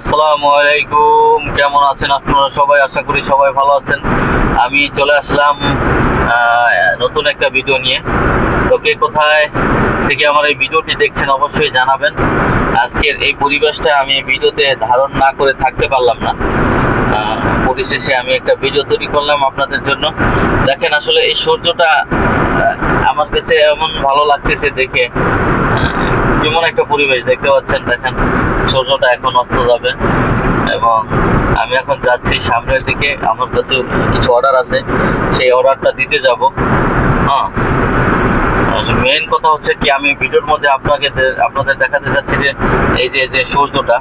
আসসালামু আলাইকুম। কেমন আছেন আপনারা সবাই? আশা করি সবাই ভালো আছেন। আমি চলে আসলাম নতুন একটা ভিডিও নিয়ে। তো কে কোথায় থেকে আমার এই ভিডিওটি দেখছেন অবশ্যই জানাবেন। আজকের এই পরিবেশটা আমি ভিডিওতে ধারণ না করে থাকতে পারলাম না। পরিশেষে আমি একটা ভিডিও তৈরি করলাম আপনাদের জন্য। দেখেন আসলে এই সূর্যটা আমার কাছে এমন ভালো লাগতেছে দেখে। এমন একটা পরিবেশ দেখতে পাচ্ছেন, দেখেন। সূর্যটা এখন অস্ত যাবে। এবং আমি এখন যাচ্ছি সামনের দিকে। আমার কাছে কিছু অর্ডার আছে। সেই অর্ডারটা দিতে যাব। হ্যাঁ। মেইন কথা হচ্ছে কি আমি ভিডিওর মধ্যে আপনাকে আপনাদের দেখাতে যাচ্ছি যে এই যে যে সূর্যটা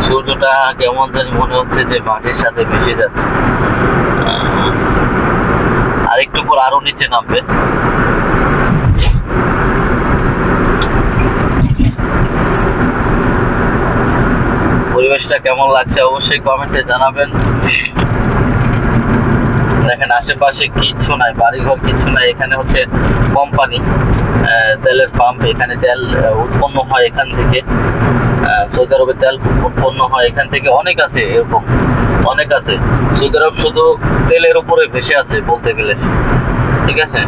সূর্যটা কেমন জানি মনে হচ্ছে যে মাটির সাথে মিশে যাচ্ছে। আহ, আর একটু পর আরও নিচে নামবে পরিবেশটা কেমন লাগছে অবশ্যই কমেন্টে জানাবেন। দেখেন, আশেপাশে কিচ্ছু নাই, বাড়িঘর কিছু নাই, এখানে হচ্ছে কোম্পানি তেলের পাম্প এখানে তেল উৎপন্ন হয় এখান থেকে। সৌদি আরবে তেল উৎপন্ন হয় এখান থেকে। অনেক আছে এরকম, অনেক আছে। সৌদি আরব শুধু তেলের উপরে ভেসে আছে বলতে গেলে। ঠিক আছে?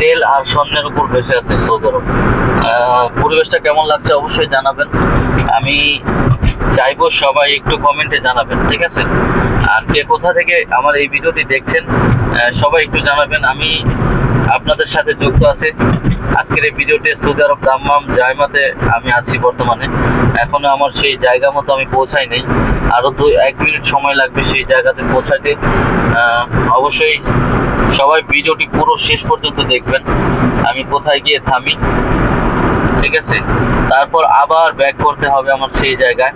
তেল আর স্বর্ণের উপর ভেসে আছে সৌদি আরব। পরিবেশটা কেমন লাগছে অবশ্যই জানাবেন। আমি চাইব সবাই একটু কমেন্টে জানাবেন, ঠিক আছে? আর কে কোথা থেকে আমার এই ভিডিওটি দেখছেন সবাই একটু জানাবেন। আমি আপনাদের সাথে যুক্ত আছে। আজকের এই ভিডিওটি সৌদি আরব দাম্মাম জায়মাতে আমি আছি বর্তমানে। এখনও আমার সেই জায়গা মতো আমি পৌঁছাই নাই। আরও দুই, এক মিনিট সময় লাগবে সেই জায়গাতে পৌঁছাইতে। অবশ্যই সবাই ভিডিওটি পুরো শেষ পর্যন্ত দেখবেন। আমি কোথায় গিয়ে থামি ঠিক আছে? তারপর আবার ব্যাক করতে হবে আমার সেই জায়গায়।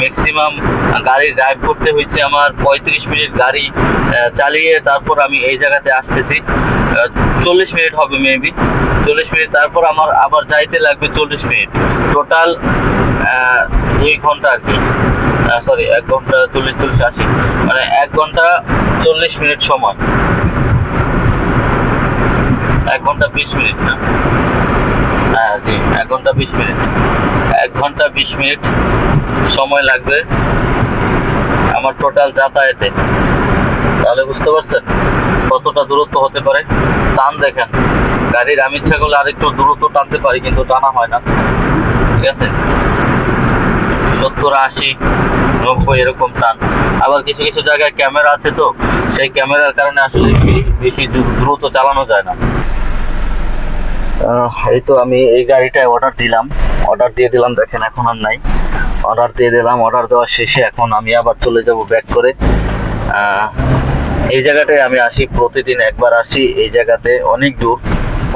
ম্যাক্সিমাম গাড়ি ড্রাইভ করতে হয়েছে আমার পঁয়ত্রিশ মিনিট গাড়ি চালিয়ে তারপর আমি এই জায়গাতে আসতেছি। চল্লিশ মিনিট হবে মেবি চল্লিশ মিনিট, তারপর আমার আবার যাইতে লাগবে চল্লিশ মিনিট। টোটাল দুই ঘণ্টা আর কি। সরি এক ঘণ্টা চল্লিশ চল্লিশ, আশি। মানে এক ঘণ্টা চল্লিশ মিনিট সময়। এক ঘণ্টা বিশ মিনিট না? হ্যাঁ জি, এক ঘণ্টা বিশ মিনিট। এক ঘণ্টা বিশ মিনিট সময় লাগবে আমার টোটাল যাতায়াতে। তাহলে বুঝতে পারছেন কতটা দূরত্ব হতে পারে? টান দেখেন। গাড়ির আমি ইচ্ছা করলে আরেকটু দূরত্ব টানতে পারি, কিন্তু টানা হয় না। ঠিক আছে? সত্তর, আশি, নব্বই এরকম টান। আবার কিছু কিছু জায়গায় ক্যামেরা আছে তো, সেই ক্যামেরার কারণে আসলে বেশি দ্রু- দ্রুত চালানো যায় না। এই তো আমি এই গাড়িটায় অর্ডার দিলাম। অর্ডার দিয়ে দিলাম, দেখেন এখন আর নাই। অর্ডার দিয়ে দিলাম অর্ডার দেওয়া শেষে এখন আমি আবার চলে যাব ব্যাক করে। এই জায়গাটায় আমি আসি, প্রতিদিন একবার আসি। এই জায়গাতে অনেক দূর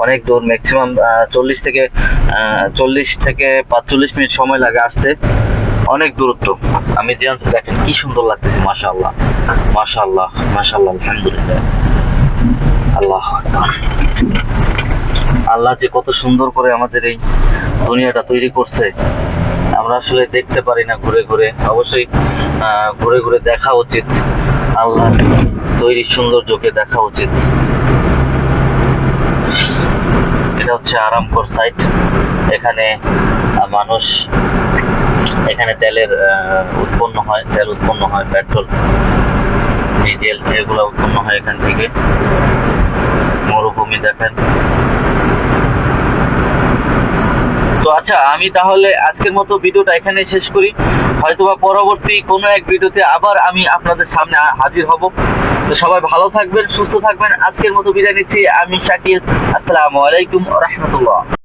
অনেক দূর ম্যাক্সিমাম চল্লিশ থেকে চল্লিশ থেকে পাঁচচল্লিশ মিনিট সময় লাগে আসতে। অনেক দূরত্ব। আমি যে দেখেন কি সুন্দর লাগতেছে, মাশাআল্লাহ। মাশাআল্লাহ আলহামদুলিল্লাহ। আল্লাহ আকবার। আল্লাহ যে কত সুন্দর করে আমাদের এই দুনিয়াটা তৈরি করছে, আমরা আসলে দেখতে পারি না ঘুরে ঘুরে। অবশ্যই ঘুরে ঘুরে দেখা উচিত। আল্লাহ তৈরি সৌন্দর্যকে দেখা উচিত। এটা হচ্ছে আরামকর সাইট এখানে মানুষ, এখানে তেলের উৎপন্ন হয়, তেল উৎপন্ন হয়, পেট্রোল, ডিজেল, এগুলো উৎপন্ন হয় এখান থেকে। মরুভূমি দেখেন। আচ্ছা আমি তাহলে আজকের মতো ভিডিওটা এখানে শেষ করি। হয়তোবা পরবর্তী কোনো এক ভিডিওতে আবার আমি আপনাদের সামনে হাজির হব। তো সবাই ভালো থাকবেন, সুস্থ থাকবেন। আজকের মতো বিদায় নিচ্ছি। আমি শাকিল। আসসালামু আলাইকুম রহমতুল্লাহ।